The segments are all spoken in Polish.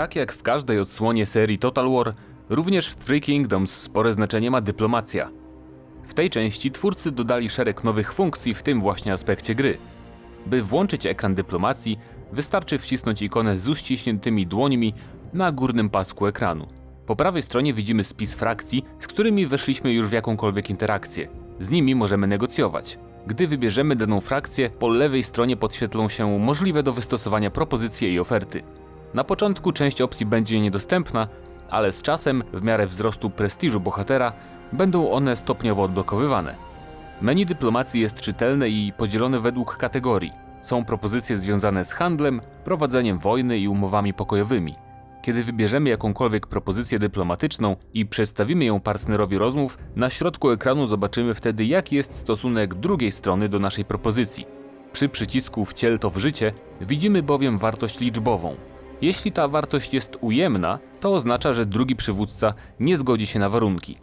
Tak jak w każdej odsłonie serii Total War, również w Three Kingdoms spore znaczenie ma dyplomacja. W tej części twórcy dodali szereg nowych funkcji w tym właśnie aspekcie gry. By włączyć ekran dyplomacji, wystarczy wcisnąć ikonę z uściśniętymi dłońmi na górnym pasku ekranu. Po prawej stronie widzimy spis frakcji, z którymi weszliśmy już w jakąkolwiek interakcję. Z nimi możemy negocjować. Gdy wybierzemy daną frakcję, po lewej stronie podświetlą się możliwe do wystosowania propozycje i oferty. Na początku część opcji będzie niedostępna, ale z czasem, w miarę wzrostu prestiżu bohatera, będą one stopniowo odblokowywane. Menu dyplomacji jest czytelne i podzielone według kategorii. Są propozycje związane z handlem, prowadzeniem wojny i umowami pokojowymi. Kiedy wybierzemy jakąkolwiek propozycję dyplomatyczną i przedstawimy ją partnerowi rozmów, na środku ekranu zobaczymy wtedy, jaki jest stosunek drugiej strony do naszej propozycji. Przy przycisku Wciel to w życie widzimy bowiem wartość liczbową. Jeśli ta wartość jest ujemna, to oznacza, że drugi przywódca nie zgodzi się na warunki.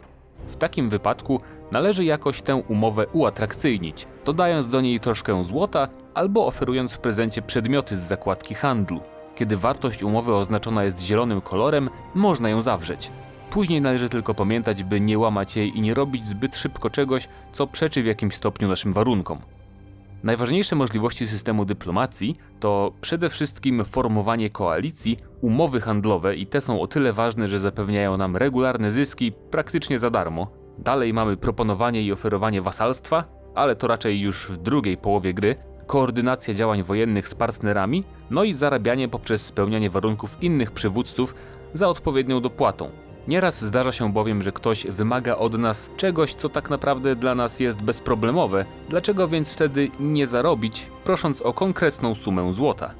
W takim wypadku należy jakoś tę umowę uatrakcyjnić, dodając do niej troszkę złota albo oferując w prezencie przedmioty z zakładki handlu. Kiedy wartość umowy oznaczona jest zielonym kolorem, można ją zawrzeć. Później należy tylko pamiętać, by nie łamać jej i nie robić zbyt szybko czegoś, co przeczy w jakimś stopniu naszym warunkom. Najważniejsze możliwości systemu dyplomacji to przede wszystkim formowanie koalicji, umowy handlowe i te są o tyle ważne, że zapewniają nam regularne zyski praktycznie za darmo. Dalej mamy proponowanie i oferowanie wasalstwa, ale to raczej już w drugiej połowie gry, koordynacja działań wojennych z partnerami, no i zarabianie poprzez spełnianie warunków innych przywódców za odpowiednią dopłatą. Nieraz zdarza się bowiem, że ktoś wymaga od nas czegoś, co tak naprawdę dla nas jest bezproblemowe, dlaczego więc wtedy nie zarobić, prosząc o konkretną sumę złota?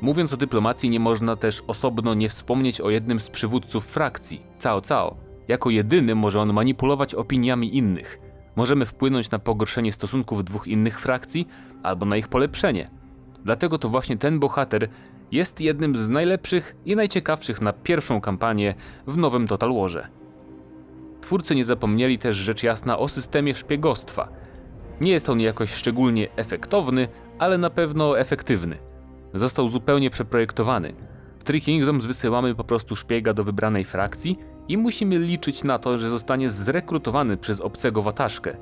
Mówiąc o dyplomacji, nie można też osobno nie wspomnieć o jednym z przywódców frakcji, Cao Cao. Jako jedyny może on manipulować opiniami innych. Możemy wpłynąć na pogorszenie stosunków dwóch innych frakcji albo na ich polepszenie. Dlatego to właśnie ten bohater jest jednym z najlepszych i najciekawszych na pierwszą kampanię w nowym Total Warze. Twórcy nie zapomnieli też rzecz jasna o systemie szpiegostwa. Nie jest on jakoś szczególnie efektowny, ale na pewno efektywny. Został zupełnie przeprojektowany. W Three Kingdoms wysyłamy po prostu szpiega do wybranej frakcji i musimy liczyć na to, że zostanie zrekrutowany przez obcego wataszkę.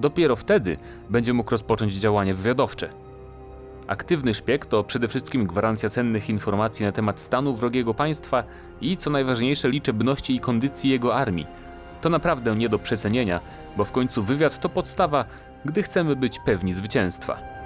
Dopiero wtedy będzie mógł rozpocząć działanie wywiadowcze. Aktywny szpieg to przede wszystkim gwarancja cennych informacji na temat stanu wrogiego państwa i, co najważniejsze, liczebności i kondycji jego armii. To naprawdę nie do przecenienia, bo w końcu wywiad to podstawa, gdy chcemy być pewni zwycięstwa.